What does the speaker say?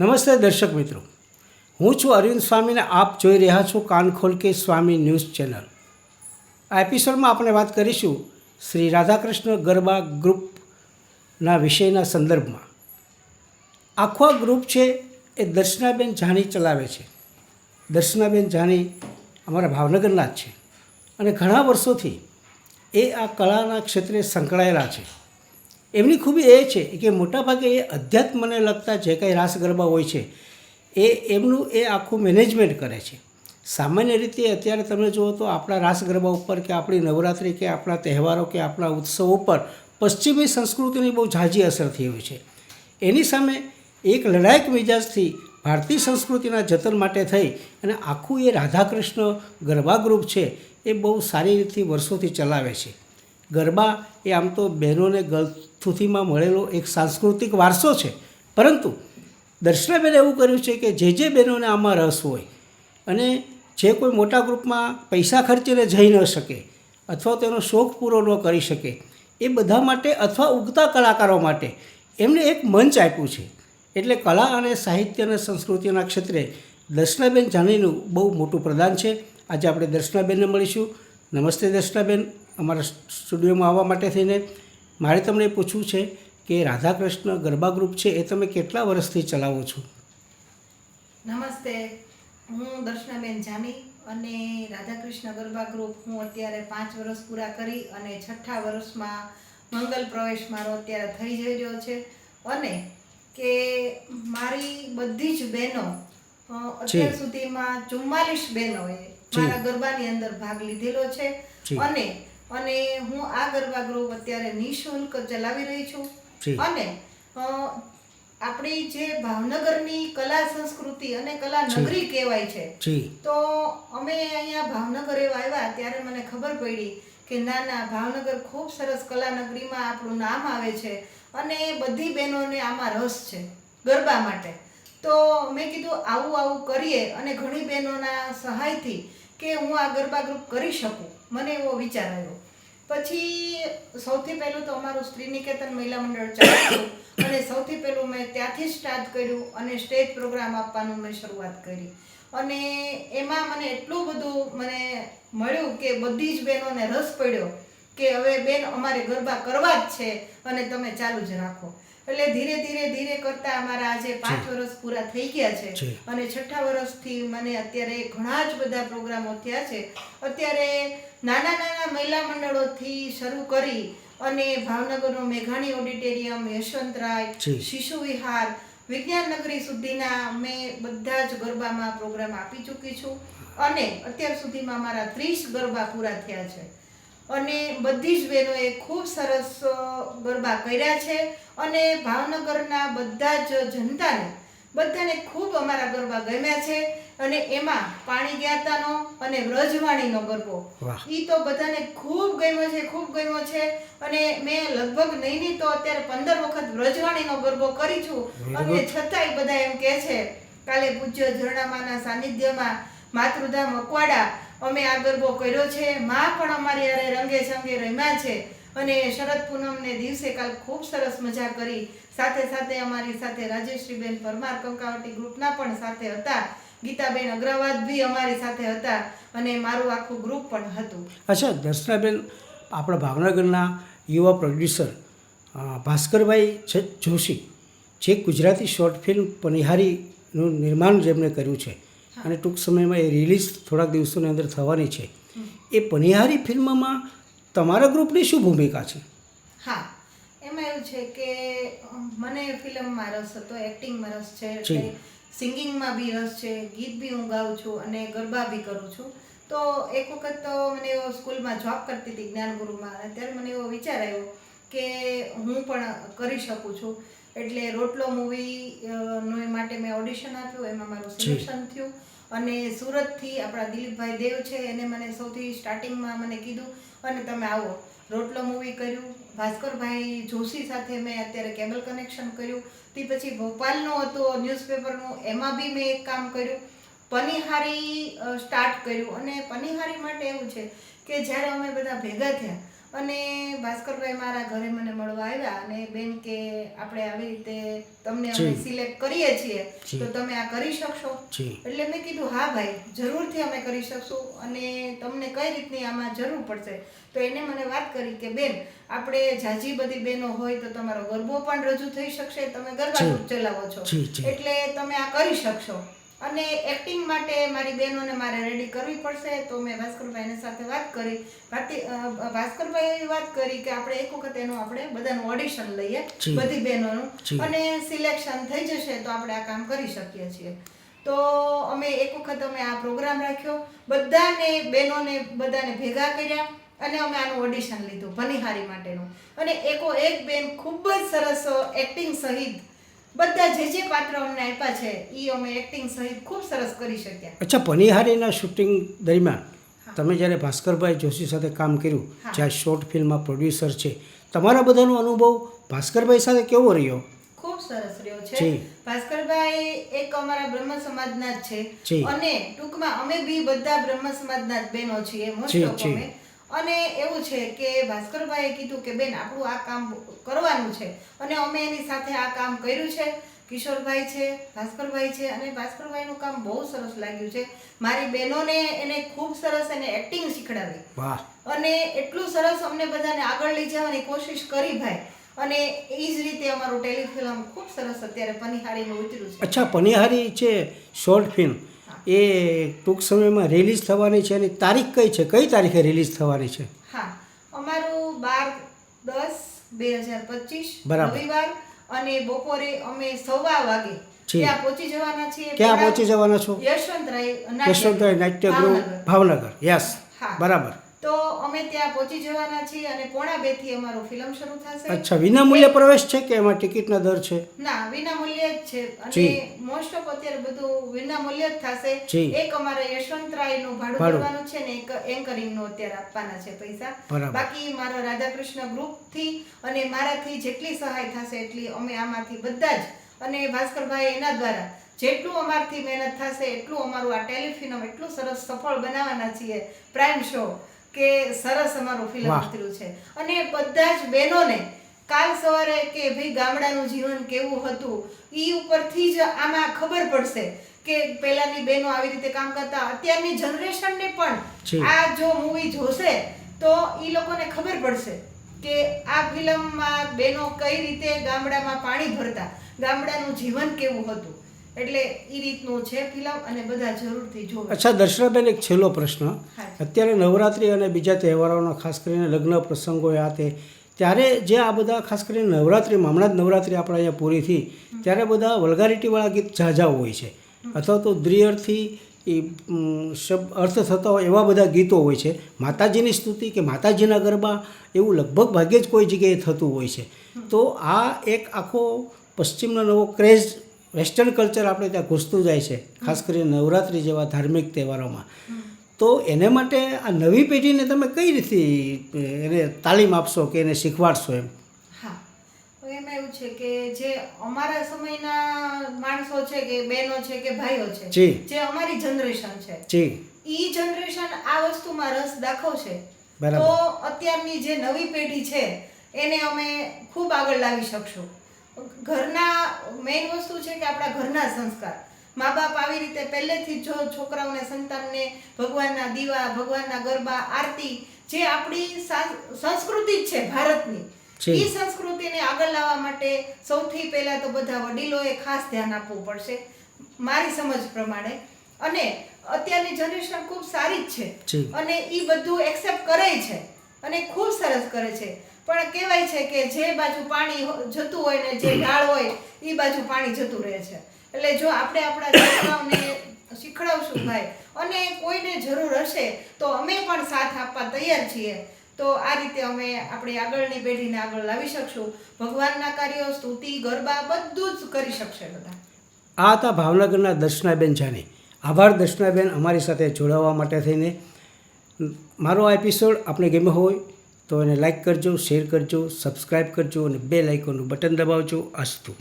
નમસ્તે દર્શક મિત્રો. હું છું અરવિંદ સ્વામીને આપ જોઈ રહ્યા છો કાન ખોલ કે સ્વામી ન્યૂઝ ચેનલ. આ એપિસોડમાં આપણે વાત કરીશું શ્રી રાધાકૃષ્ણ ગરબા ગ્રુપના વિષયના સંદર્ભમાં. આખો આ ગ્રુપ છે એ દર્શનાબેન જાની ચલાવે છે. દર્શનાબેન જાની અમારા ભાવનગરના જ છે. અને ઘણા વર્ષોથી એ આ કળાના ક્ષેત્રે સંકળાયેલા છે. એમની ખૂબી એ છે કે મોટાભાગે એ અધ્યાત્મને લગતા જે કાંઈ રાસ ગરબા હોય છે, એ એમનું એ આખું મેનેજમેન્ટ કરે છે. સામાન્ય રીતે અત્યારે તમે જુઓ તો આપણા રાસ ગરબા ઉપર કે આપણી નવરાત્રિ કે આપણા તહેવારો કે આપણા ઉત્સવ ઉપર પશ્ચિમી સંસ્કૃતિની બહુ ઝાઝી અસર થઈ હોય છે. એની સામે એક લડાયક મિજાજથી ભારતીય સંસ્કૃતિના જતન માટે થઈ અને આખું એ રાધાકૃષ્ણ ગરબા ગ્રુપ છે એ બહુ સારી રીતથી વર્ષોથી ચલાવે છે. ગરબા એ આમ તો બહેનોને ગળથુથીમાં મળેલો એક સાંસ્કૃતિક વારસો છે. પરંતુ દર્શનાબેને એવું કર્યું છે કે જે જે બહેનોને આમાં રસ હોય અને જે કોઈ મોટા ગ્રુપમાં પૈસા ખર્ચીને જઈ ન શકે અથવા તેનો શોખ પૂરો ન કરી શકે, એ બધા માટે અથવા ઉગતા કલાકારો માટે એમને એક મંચ આપ્યું છે. એટલે કલા અને સાહિત્ય અને સંસ્કૃતિના ક્ષેત્રે દર્શનાબેન જાનીનું બહુ મોટું પ્રદાન છે. આજે આપણે દર્શનાબેનને મળીશું. નમસ્તે દર્શનાબેન. અમારા સ્ટુડિયોમાં આવવા માટે થઈને મારે તમને પૂછવું છે કે રાધાકૃષ્ણ ગરબા ગ્રુપ છે એ તમે કેટલા વર્ષથી ચલાવો છો? નમસ્તે. હું દર્શનાબેન જાની અને રાધાકૃષ્ણ ગરબા ગ્રુપ હું અત્યારે પાંચ વર્ષ પૂરા કરી અને છઠ્ઠા વર્ષમાં મંગલ પ્રવેશ મારો અત્યારે થઈ જઈ રહ્યો છે. અને કે મારી બધી જ બહેનો અત્યાર સુધીમાં ચુમ્માલીસ બહેનોએ. મારા ગરબાની અંદર ભાગ લીધેલો છે. અને અને હું આ ગરબા અત્યારે નિઃશુલ્ક ચલાવી રહી છું. અને આપણી જે ભાવનગરની કલા સંસ્કૃતિ અને કલા નગરી કહેવાય છે. તો અમે અહીંયા ભાવનગર એવા આવ્યા ત્યારે મને ખબર પડી કે ના ના ભાવનગર ખૂબ સરસ કલા નગરીમાં આપણું નામ આવે છે અને બધી બહેનોને આમાં રસ છે ગરબા માટે. તો મેં કીધું આવું આવું કરીએ અને ઘણી બહેનોના સહાયથી કે હું આ ગરબા ગ્રુપ કરી શકું. મને એવો વિચાર આવ્યો. પછી સૌથી પહેલું તો અમારું સ્ત્રી નિકેતન મહિલા મંડળ ચાલ્યું અને સૌથી પહેલું મેં ત્યાંથી સ્ટાર્ટ કર્યું અને સ્ટેજ પ્રોગ્રામ આપવાનું મેં શરૂઆત કરી. અને એમાં મને એટલું બધું મને મળ્યું કે બધી જ બહેનોને રસ પડ્યો કે હવે બેન અમારે ગરબા કરવા જ છે અને તમે ચાલુ જ રાખો. એટલે ધીરે ધીરે ધીરે કરતા અમારા આજે પાંચ વર્ષ પૂરા થઈ ગયા છે અને છઠ્ઠા વર્ષથી મને અત્યારે ઘણા જ બધા પ્રોગ્રામો થયા છે. અત્યારે નાના નાના મહિલા મંડળોથી શરૂ કરી અને ભાવનગરનું મેઘાણી ઓડિટોરિયમ યશવંતરાય શિશુ વિહાર વિજ્ઞાન નગરી સુધીના મેં બધા જ ગરબામાં પ્રોગ્રામ આપી ચૂકી છું. અને અત્યાર સુધીમાં મારા ત્રીસ ગરબા પૂરા થયા છે. અને બધી જ બહેનોએ ખૂબ સરસ ગરબા કર્યા છે. અને ભાવનગરના બધા જ જનતાને બધાને ખૂબ અમારા ગરબા ગમ્યા છે. અને એમાં પાણી જ્ઞાતાનો અને વ્રજવાણીનો ગરબો. ઈ તો બધાને ખૂબ ગમ્યો છે ખૂબ ગમ્યો છે. અને મેં લગભગ નહીં નહીં તો અત્યારે પંદર વખત વ્રજવાણીનો ગરબો કરી છું. અને છતાંય બધા એમ કહે છે કાલે પૂજ્ય ઝરણામાના સાનિધ્યમાં માતૃધામ અકવાડા અમે આ ગરબો કર્યો છે. માં પણ અમારી અરે રંગે સંગે રમ્યા છે. અને શરદ પૂનમને દિવસે કાલ ખૂબ સરસ મજા કરી. સાથે સાથે અમારી સાથે રાજેશ્રીબેન પરમાર કંકાવટી ગ્રુપના પણ સાથે હતા. ગીતાબેન અગ્રવાદ બી અમારી સાથે હતા અને મારું આખું ગ્રુપ પણ હતું. અચ્છા દર્શનાબેન આપણા ભાવનગરના યુવા પ્રોડ્યુસર ભાસ્કરભાઈ જોશી જે ગુજરાતી શોર્ટ ફિલ્મ પનિહારીનું નિર્માણ જેમણે કર્યું છે અને ટૂંક સમયમાં એ રિલીઝ થોડાક દિવસોની અંદર થવાની છે. એ પનિહારી ફિલ્મમાં તમારા ગ્રુપની શું ભૂમિકા છે? હા એમાં એવું છે કે મને ફિલ્મમાં રસ હતો એક્ટિંગમાં રસ છે. સિંગિંગમાં બી રસ છે ગીત બી હું ગાઉં છું અને ગરબા બી કરું છું. તો એક વખત તો મને એવો સ્કૂલમાં જોબ કરતી હતી જ્ઞાનગુરુમાં અને ત્યારે મને એવો વિચાર આવ્યો કે હું પણ કરી શકું છું. એટલે રોટલો મૂવી નો એ માટે મેં ઓડિશન આપ્યું એમાં મારું. સિલેક્શન થયું. અને સુરતથી આપણા દિલીપભાઈ દેવ છે એને મને સૌથી સ્ટાર્ટિંગમાં મને કીધું અને તમે આવો. રોટલો મૂવી કર્યું ભાસ્કરભાઈ જોશી સાથે મેં અત્યારે કેબલ કનેક્શન કર્યું. તે પછી ભોપાલનું હતું, ન્યૂઝપેપરનું, એમાં બી મેં એક કામ કર્યું. પનિહારી સ્ટાર્ટ કર્યું. અને પનિહારી માટે એવું છે કે જ્યારે અમે બધા ભેગા થયા અને ભાસ્કરભાઈ મારા ઘરે મને મળવા આવ્યા અને બેન કે આપણે આવી રીતે તમને અમે સિલેક્ટ કરીએ છીએ તો તમે આ કરી શકશો? એટલે મેં કીધું હા ભાઈ જરૂરથી અમે કરી શકશું અને તમને કઈ રીતની આમાં જરૂર પડશે? તો એને મને વાત કરી કે બેન આપણે જાજી બધી બહેનો હોય તો તમારો ગરબો પણ રજૂ થઈ શકશે તમે ગરબા ચલાવો છો. એટલે તમે આ કરી શકશો. અને એક્ટિંગ માટે મારી બહેનોને મારે રેડી કરવી પડશે તો મેં ભાસ્કરભાઈની સાથે વાત કરી. ભારતી ભાસ્કરભાઈ વાત કરી કે આપણે એક વખત એનું આપણે બધાનું ઓડિશન લઈએ બધી બહેનોનું. અને સિલેક્શન થઈ જશે તો આપણે આ કામ કરી શકીએ છીએ. તો અમે એક વખત અમે આ પ્રોગ્રામ રાખ્યો. બધાને બહેનોને બધાને ભેગા કર્યા અને અમે આનું ઓડિશન લીધું ભનિહારી માટેનું. અને એકો એક બેન ખૂબ જ સરસ એક્ટિંગ સહિત બધા જે જે પાત્ર અમને આપ્યા છે એ અમે એક્ટિંગ સહિત ખૂબ સરસ કરી શક્યા. અચ્છા પનિહારીના શૂટિંગ દરમિયાન તમે જ્યારે ભાસ્કરભાઈ જોશી સાથે કામ કર્યું જ્યાં શોર્ટ ફિલ્મમાં પ્રોડ્યુસર છે તમારા બધાનો અનુભવ ભાસ્કરભાઈ સાથે કેવો રહ્યો? ખૂબ સરસ રહ્યો છે. ભાસ્કરભાઈ એક અમારા બ્રહ્મ સમાજના જ. છે. અને ટૂંકમાં અમે બી બધા બ્રહ્મ સમાજના જ બહેનો છીએ મોસ્ટ ઓફ અમે. અને એવું છે કે ભાસ્કરભાઈએ કીધું કે બેન આપણું આ કામ કરવાનું છે. અને અમે એની સાથે આ કામ કર્યું છે. કિશોરભાઈ છે ભાસ્કરભાઈ છે અને ભાસ્કરભાઈનું કામ બહુ સરસ લાગ્યું છે. મારી બહેનોને એને ખૂબ સરસ એને એક્ટિંગ શીખડાવી. અને એટલું સરસ અમને બધાને આગળ લઈ જવાની કોશિશ કરી ભાઈ. અને એ જ રીતે અમારું ટેલિફિલ્મ ખૂબ સરસ અત્યારે પનિહારીમાં ઉતર્યું છે. અચ્છા પનિહારી છે શોર્ટ ફિલ્મ. એ ટૂંક સમયમાં રિલીઝ થવાની છે અને તારીખ કઈ છે કઈ તારીખે રિલીઝ થવાની છે હા અમારું બાર દસ બે હજાર પચીસ. રવિવાર અને બપોરે અમે સવા વાગે. ત્યાં પહોંચી જવાના છીએ ક્યાં પહોંચી જવાના છો યશવંતરાય યશવંતરાય નાટ્યગૃહ ભાવનગર. યસ. બરાબર અમે ત્યાં પહોંચી જવાના છીએ અને પોણા બેથી અમારો ફિલ્મ શરૂ થશે. અચ્છા વિનામૂલ્ય પ્રવેશ છે કે એમાં ટિકિટના દર છે? ના વિના મૂલ્યે જ છે. અને મોસ્ટ ઓફ અત્યારે બધું વિના મૂલ્ય જ થશે. એક અમારે યશવંતરાયનું ભાડું. ભરવાનું છે ને એક એન્કરિંગનું અત્યારે આપવાના છે પૈસા. બાકી મારા રાધાકૃષ્ણ ગ્રુપથી અને મારાથી જેટલી સહાય થશે એટલી અમે આમાંથી બધા જ અને ભાસ્કરભાઈ એના દ્વારા જેટલું અમારથી મહેનત થશે એટલું અમારું આ ટેલિફિલ્મ એટલું સરસ સફળ બનાવવાના છીએ. પ્રાઇમ શો કે સરસ અમારું ફિલ્મ. ઉતર્યું છે અને બધા જ બહેનોને કાલ સવારે કે ભાઈ ગામડાનું જીવન કેવું હતું એ ઉપરથી જ આમાં ખબર પડશે કે પહેલાની બહેનો આવી રીતે કામ કરતા અત્યારની જનરેશનને. પણ આ જો મૂવી જોશે તો એ લોકોને ખબર પડશે કે આ ફિલ્મમાં બહેનો કઈ રીતે ગામડામાં પાણી ભરતા ગામડાનું જીવન કેવું હતું એટલે એ રીતનું છે ફિલ્મ અને બધા જરૂરથી જોવે અચ્છા દર્શનાબેન એક છેલ્લો પ્રશ્ન. અત્યારે નવરાત્રિ અને બીજા તહેવારોના ખાસ કરીને લગ્ન પ્રસંગો આ તે ત્યારે જે આ બધા ખાસ કરીને નવરાત્રિમાં હમણાં જ નવરાત્રિ આપણે અહીંયા પૂરી થઈ ત્યારે બધા વલ્ગારિટીવાળા ગીત ઝાઝા હોય છે. અથવા તો દ્રિઅર્થી એ શબ્દ અર્થ થતા હોય એવા બધા ગીતો હોય છે. માતાજીની સ્તુતિ કે માતાજીના ગરબા એવું લગભગ ભાગ્યે જ કોઈ જગ્યાએ થતું હોય છે. તો આ એક આખો પશ્ચિમનો નવો ક્રેઝ વેસ્ટર્ન કલ્ચર આપણે ત્યાં ઘૂસતું જાય છે ખાસ કરીને નવરાત્રિ જેવા ધાર્મિક તહેવારોમાં. તો એને માટે આ નવી પેઢીને તમે કઈ રીતે એને તાલીમ આપશો કે એને શીખવાડશો એમ? હા. એમાં એવું છે કે જે અમારા સમયના માણસો છે કે બહેનો છે કે ભાઈઓ છે જી. અમારી જનરેશન છે જી. ઈ જનરેશન આ વસ્તુમાં રસ દાખવશે. તો અત્યારની જે નવી પેઢી છે એને અમે ખૂબ આગળ લાવી શકશું. ઘરના મેઇન વસ્તુ છે કે આપણા ઘરના સંસ્કાર. મા બાપ આવી રીતે પહેલેથી જો છોકરાઓને સંતાનને ભગવાનના દીવા ભગવાનના ગરબા આરતી જે આપણી સંસ્કૃતિ છે ભારતની. એ સંસ્કૃતિને આગળ લાવવા માટે સૌથી પહેલા તો બધા વડીલોએ ખાસ ધ્યાન આપવું પડશે મારી સમજ પ્રમાણે. અને અત્યારની જનરેશન ખૂબ સારી જ છે. અને એ બધું એક્સેપ્ટ કરે છે. અને ખૂબ સરસ કરે છે. પણ કહેવાય છે કે જે બાજુ પાણી જતું હોય ને જે ઢાળ હોય એ બાજુ પાણી જતું રહે છે. એટલે જો આપણે આપણા છોકરાઓને શીખડાવશું ભાઈ, અને કોઈને જરૂર હશે તો અમે પણ સાથ આપવા તૈયાર છીએ. તો આ રીતે અમે આપણી આગળની પેઢીને આગળ લાવી શકશું. ભગવાનના કાર્યો, સ્તુતિ, ગરબા બધું જ કરી શકશે બધા. આ હતા ભાવનગરના દર્શનાબેન જાની. આભાર દર્શનાબેન અમારી સાથે જોડાવા માટે થઈને. મારો આ એપિસોડ આપણે ગમ્યો હોય તો એને લાઈક કરજો શેર કરજો સબસ્ક્રાઈબ કરજો અને બે લાઇકોનું બટન દબાવજો. અસ્તુ